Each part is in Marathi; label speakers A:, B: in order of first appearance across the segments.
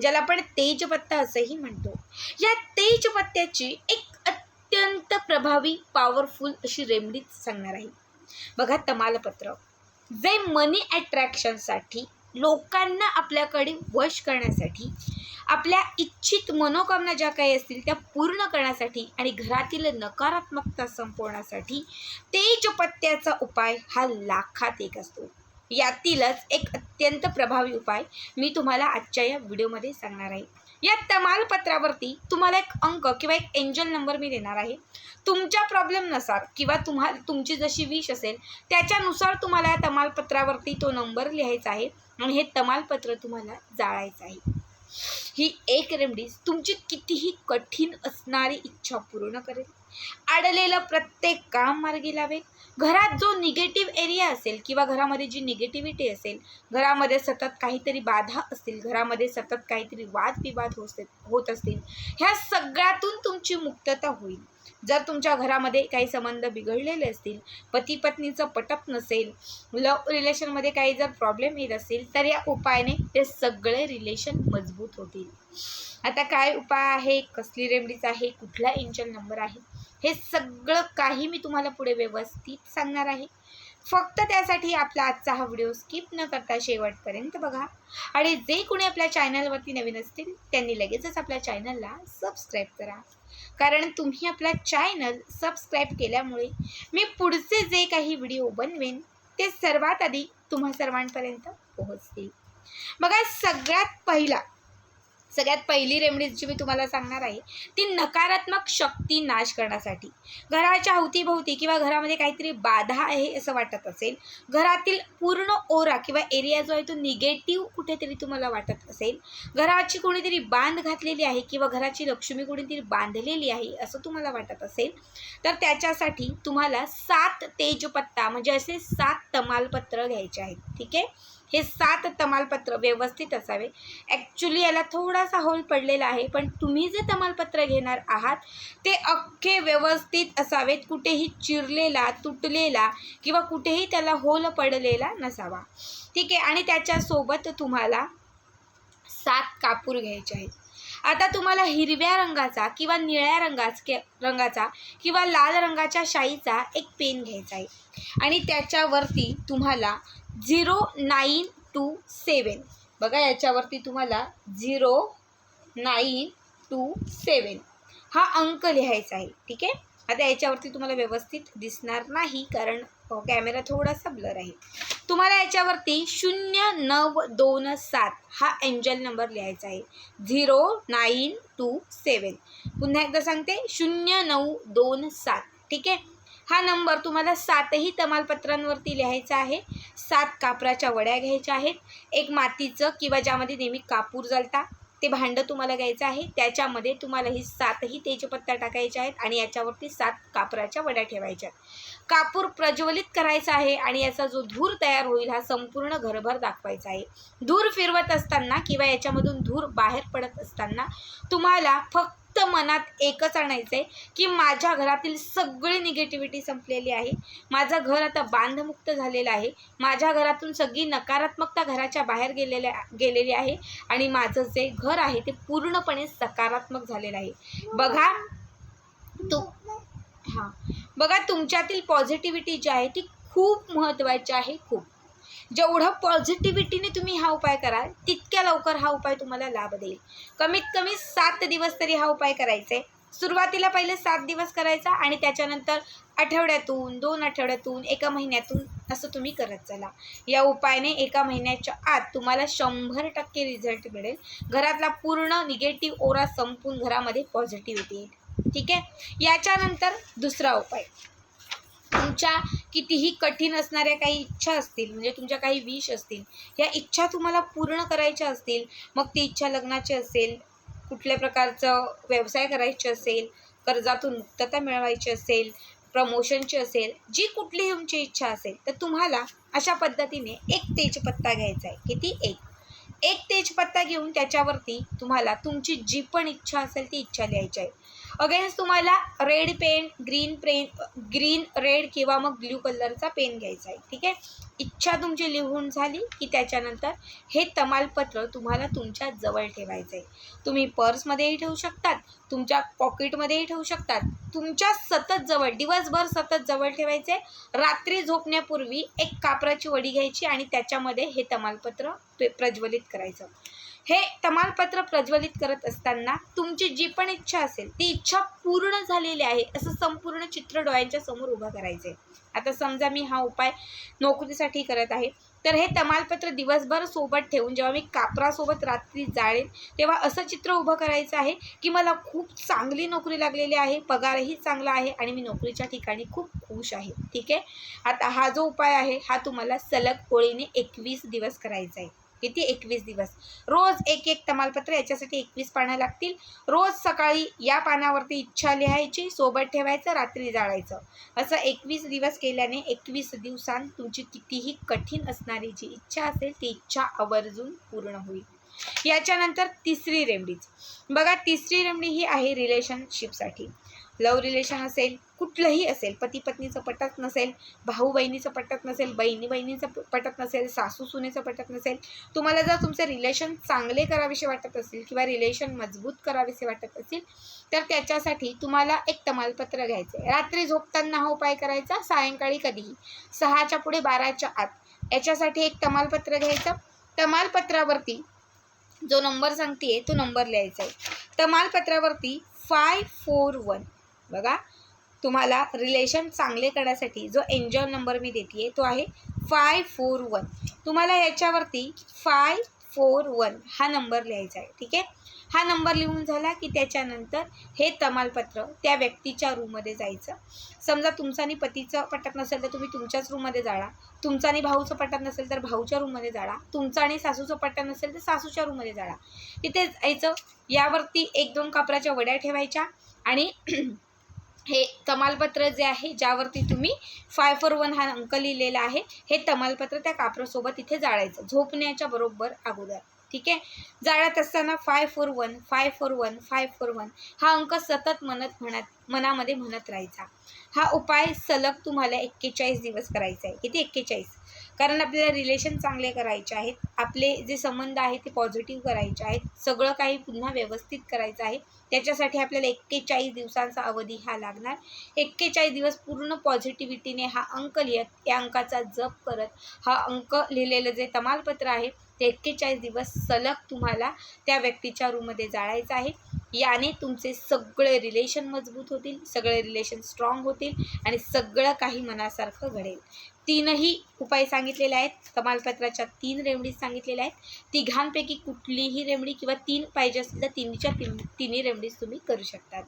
A: ज्याला आपण तेजपत्ता असंही म्हणतो. या तेजपत्त्याची एक अत्यंत प्रभावी पॉवरफुल अशी रेमेडी सांगणार आहे. बघा तमालपत्र. जे मनी अट्रॅक्शनसाठी लोकांना आपल्याकडे वश करण्यासाठी आपल्या इच्छित मनोकामना ज्या काही असतील त्या पूर्ण करण्यासाठी आणि घरातील नकारात्मकता संपवण्यासाठी तेजपत्त्याचा उपाय हा लाखात एक असतो. यातीलच एक अत्यंत प्रभावी उपाय मी तुम्हाला आजच्या या व्हिडिओमध्ये सांगणार आहे. या तमालपत्रावरती तुम्हाला एक अंक किंवा एक एंजल नंबर मी देणार आहे. तुमच्या प्रॉब्लेमनुसार किंवा तुम्हा तुमची जशी विश असेल त्याच्यानुसार तुम्हाला या तमालपत्रावरती तो नंबर लिहायचा आहे आणि हे तमालपत्र तुम्हाला जाळायचं आहे. ही एक रेमडीज तुमची कितीही कठीण असणारी इच्छा पूर्ण करेल. अडलेलं प्रत्येक काम मार्गी लावेल. घरात जो निगेटिव्ह एरिया असेल किंवा घरामध्ये जी निगेटिव्हिटी असेल घरामध्ये सतत काहीतरी बाधा असतील घरामध्ये सतत काहीतरी वादविवाद होत होत असतील ह्या सगळ्यातून तुमची मुक्तता होईल. जर तुमच्या घरामध्ये काही संबंध बिघडलेले असतील पती पत्नीचं पटप नसेल लव रिलेशनमध्ये काही जर प्रॉब्लेम येत असेल तर या उपायाने ते सगळे रिलेशन मजबूत होतील. आता काय उपाय आहे? कसली रेमडीज आहे? कुठला एंजल नंबर आहे? हे सगळं काही मी तुम्हाला पुढे व्यवस्थित सांगणार आहे. फक्त त्यासाठी आपला आजचा हा व्हिडिओ स्किप न करता शेवटपर्यंत बघा. आणि जे कोणी आपल्या चॅनलवरती नवीन असतील त्यांनी लगेचच आपल्या चॅनलला सबस्क्राईब करा. कारण तुम्ही आपला चॅनल सबस्क्राईब केल्यामुळे मी पुढचे जे काही व्हिडिओ बनवेन ते सर्वात आधी तुम्हा सर्वांपर्यंत पोहोचतील. बघा सगळ्यात पहिला सगळ्यात पहिली रेमडीज जी मी तुम्हाला सांगणार आहे ती नकारात्मक शक्ती नाश करण्यासाठी. घराच्या अवतीभोवती किंवा घरामध्ये काहीतरी बाधा आहे असं वाटत असेल घरातील पूर्ण ओरा किंवा एरिया जो आहे तो निगेटिव्ह कुठेतरी तुम्हाला वाटत असेल घराची कोणीतरी बांध घातलेली आहे किंवा घराची लक्ष्मी कोणीतरी बांधलेली आहे असं तुम्हाला वाटत असेल तर त्याच्यासाठी तुम्हाला सात तेजपत्ता म्हणजे असे सात तमालपत्र घ्यायचे आहेत. ठीक आहे? हे सात तमालपत्र व्यवस्थित असावे. ॲक्च्युली याला थोडासा होल पडलेला आहे पण तुम्ही जे तमालपत्र घेणार आहात ते अख्खे व्यवस्थित असावेत. कुठेही चिरलेला तुटलेला किंवा कुठेही त्याला होल पडलेला नसावा. ठीक आहे? आणि त्याच्यासोबत तुम्हाला सात कापूर घ्यायचे आहेत. आता तुम्हाला हिरव्या रंगाचा किंवा निळ्या रंगाच रंगाचा किंवा लाल रंगाच्या शाईचा एक पेन घ्यायचा आहे. आणि त्याच्यावरती तुम्हाला झिरो नाईन टू सेवन. बघा याच्यावरती तुम्हाला झिरो नाईन टू सेवन हा अंक लिहायचा आहे. ठीक आहे? आता याच्यावरती तुम्हाला व्यवस्थित दिसणार नाही कारण कॅमेरा थोडासा ब्लर आहे. तुम्हाला याच्यावरती शून्य नऊ दोन सात हा एंजल नंबर लिहायचा आहे. Zero nine two seven. पुन्हा एकदा सांगते शून्य नऊ दोन सात. ठीक आहे? हा नंबर तुम्हाला सातही तमालपत्रांवरती लिहायचा आहे. सात कापराच्या वड्या घ्यायच्या आहेत. एक मातीचं किंवा ज्यामध्ये नेहमी कापूर जळता ते भांडं तुम्हाला घ्यायचं आहे. त्याच्यामध्ये तुम्हाला ही सातही तेजपत्ता टाकायच्या आहेत आणि याच्यावरती सात कापराच्या वड्या ठेवायच्या कापूर प्रज्वलित करायचा आहे आणि याचा जो धूर तयार होईल हा संपूर्ण घरभर दाखवायचा आहे. धूर फिरवत असताना किंवा याच्यामधून धूर बाहेर पडत असताना तुम्हाला फक्त फक्त मनात एकच आणायचं आहे की माझ्या घरातील सगळी निगेटिव्हिटी संपलेली आहे. माझं घर आता बांधमुक्त झालेलं आहे. माझ्या घरातून सगळी नकारात्मकता घराच्या बाहेर गेलेल्या गेलेली आहे. आणि माझं जे घर आहे ते पूर्णपणे सकारात्मक झालेलं आहे. बघा तू हां. बघा तुमच्यातील पॉझिटिव्हिटी जी आहे ती खूप महत्त्वाची आहे खूप. जेवढं पॉझिटिव्हिटीने तुम्ही हा उपाय कराल तितक्या लवकर हा उपाय तुम्हाला लाभ देईल. कमीत कमी सात दिवस तरी हा उपाय करायचा. आहे सुरुवातीला पहिले सात दिवस करायचा आणि त्याच्यानंतर आठवड्यातून दोन आठवड्यातून एका महिन्यातून असं तुम्ही करत चला. या उपायाने एका महिन्याच्या आत तुम्हाला शंभर टक्के रिझल्ट मिळेल. घरातला पूर्ण निगेटिव्ह ओरा संपून घरामध्ये पॉझिटिव्हिटी येईल. ठीक आहे? याच्यानंतर दुसरा उपाय. तुमच्या कितीही कठीण असणाऱ्या काही इच्छा असतील म्हणजे तुमच्या काही विश असतील या इच्छा तुम्हाला पूर्ण करायच्या असतील मग ती इच्छा लग्नाची असेल कुठल्या प्रकारचं व्यवसाय करायचे असेल कर्जातून मुक्तता मिळवायची असेल प्रमोशनची असेल जी कुठलीही तुमची इच्छा असेल तर तुम्हाला अशा पद्धतीने एक तेजपत्ता घ्यायचा आहे. किती? एक. एक तेजपत्ता घेऊन त्याच्यावरती तुम्हाला तुमची जी पण इच्छा असेल ती इच्छा लिहायची आहे. अगेन्स्ट तुम्हाला red pen green pen green red किंवा मग ब्ल्यू कलरचा पेन घ्यायचा आहे. ठीक आहे? इच्छा तुमची लिहून झाली की त्याच्यानंतर हे तमालपत्र तुम्हाला तुमच्या जवळ ठेवायचं आहे. तुम्ही पर्समध्येही ठेवू शकतात तुमच्या पॉकेटमध्येही ठेवू शकतात. तुमच्या सतत जवळ दिवसभर सतत जवळ ठेवायचे रात्री झोपण्यापूर्वी एक कापराची वडी घ्यायची आणि त्याच्यामध्ये हे तमालपत्र प्रज्वलित करायचं. हे तमालपत्र प्रज्वलित करत असताना तुमची जी पण इच्छा असेल ती इच्छा पूर्ण झालेली आहे असं संपूर्ण चित्र डोळ्यांच्या समोर उभं करायचं आहे आता समजा मी हा उपाय नोकरीसाठी करत आहे तर हे तमालपत्र दिवसभर सोबत ठेवून जेव्हा मी कापरासोबत रात्री जाळेन तेव्हा असं चित्र उभं करायचं आहे की मला खूप चांगली नोकरी लागलेली आहे पगारही चांगला आहे आणि मी नोकरीच्या ठिकाणी खूप खुश आहे. ठीक आहे? आता हा जो उपाय आहे हा तुम्हाला सलग ओळीने एकवीस दिवस करायचा आहे. किती एकवीस दिवस. रोज एक एक तमालपत्र याच्यासाठी एकवीस पानं लागतील. रोज सकाळी या पानावरती इच्छा लिहायची सोबत ठेवायचं रात्री जाळायचं. असं एकवीस दिवस केल्याने एकवीस दिवसांत तुमची कितीही कठीण असणारी जी इच्छा असेल ती इच्छा आवर्जून पूर्ण होईल. याच्यानंतर तिसरी रेमडीज. बघा तिसरी रेमडी ही आहे रिलेशनशिपसाठी लव रिलेशन असेल कुठलंही असेल पती पत्नीचं पटत नसेल भाऊ बहिणीचं पटत नसेल बहिणी बहिणीचं प- पटत नसेल सासू सुनेचं पटत नसेल तुम्हाला जर तुमचे रिलेशन चांगले करावेसे वाटत असेल किंवा रिलेशन मजबूत करावेसे वाटत असेल तर त्याच्यासाठी तुम्हाला एक तमालपत्र घ्यायचं आहे. रात्री झोपताना हा उपाय करायचा सायंकाळी कधीही. सहाच्या पुढे बाराच्या आत. याच्यासाठी एक तमालपत्र घ्यायचं. तमालपत्रावरती जो नंबर सांगते तो नंबर लिहायचा आहे. तमालपत्रावरती फाय फोर वन बघा तुम्हाला रिलेशन चांगले करण्यासाठी जो एन्जॉय नंबर मी देते तो आहे फाय फोर वन तुम्हाला याच्यावरती फाय फोर वन हा नंबर लिहायचा आहे ठीक आहे? हा नंबर लिहून झाला की त्याच्यानंतर हे तमालपत्र त्या व्यक्तीच्या रूममध्ये जायचं. समजा तुमचा आणि पतीचं पटत नसेल तर तुम्ही तुमच्याच रूममध्ये जाळा तुमचा आणि भाऊचं पटत नसेल तर भाऊच्या रूममध्ये जाळा तुमचं आणि सासूचं पटत नसेल तर सासूच्या रूममध्ये जाळा तिथे जायचं यावरती एक दोन कापराच्या वड्या ठेवायच्या आणि हे तमालपत्र जे आहे ज्यावरती तुम्ही फाय फोर वन हा अंक लिहिलेला आहे हे तमालपत्र त्या कापरासोबत इथे जाळायचं. झोपण्याच्या बरोबर अगोदर. ठीक आहे? जाळत असताना five four one five four one five four one हा अंक सतत म्हणत म्हणत मनामध्ये म्हणत राहायचा. हा उपाय सलग तुम्हाला एक्केचाळीस दिवस करायचा आहे. किती? एक्केचाळीस. कारण आपल्याला रिलेशन चांगले करायचे आहेत. आपले जे संबंध आहेत ते पॉझिटिव्ह करायचे आहेत. सगळं काही पुन्हा व्यवस्थित करायचं आहे. त्याच्यासाठी आपल्याला एक्केचाळीस दिवसांचा अवधी हा लागणार. एक्केचाळीस दिवस पूर्ण पॉझिटिव्हिटीने हा अंक लिहत या अंकाचा जप करत हा अंक लिहिलेलं जे तमालपत्र आहे ते एक्केचाळीस दिवस सलग तुम्हाला त्या व्यक्तीच्या रूममध्ये जाळायचं आहे. याने तुमचे सगळे रिलेशन मजबूत होतील सगळे रिलेशन स्ट्रॉंग होतील आणि सगळं काही मनासारखं घडेल. तीनही उपाय सांगितलेले आहेत. कमालपत्राच्या तीन रेमडीज सांगितलेल्या आहेत. तिघांपैकी कुठलीही रेमडी किंवा तीन पाहिजे असतील तर तिन्हीच्या तीन तिन्ही रेमडीज तुम्ही करू शकतात.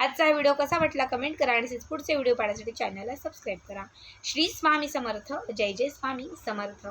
A: आजचा हा व्हिडिओ कसा वाटला कमेंट करा आणि पुढचे व्हिडिओ पाहण्यासाठी चॅनलला सबस्क्राईब करा. श्री स्वामी समर्थ. जय जय स्वामी समर्थ.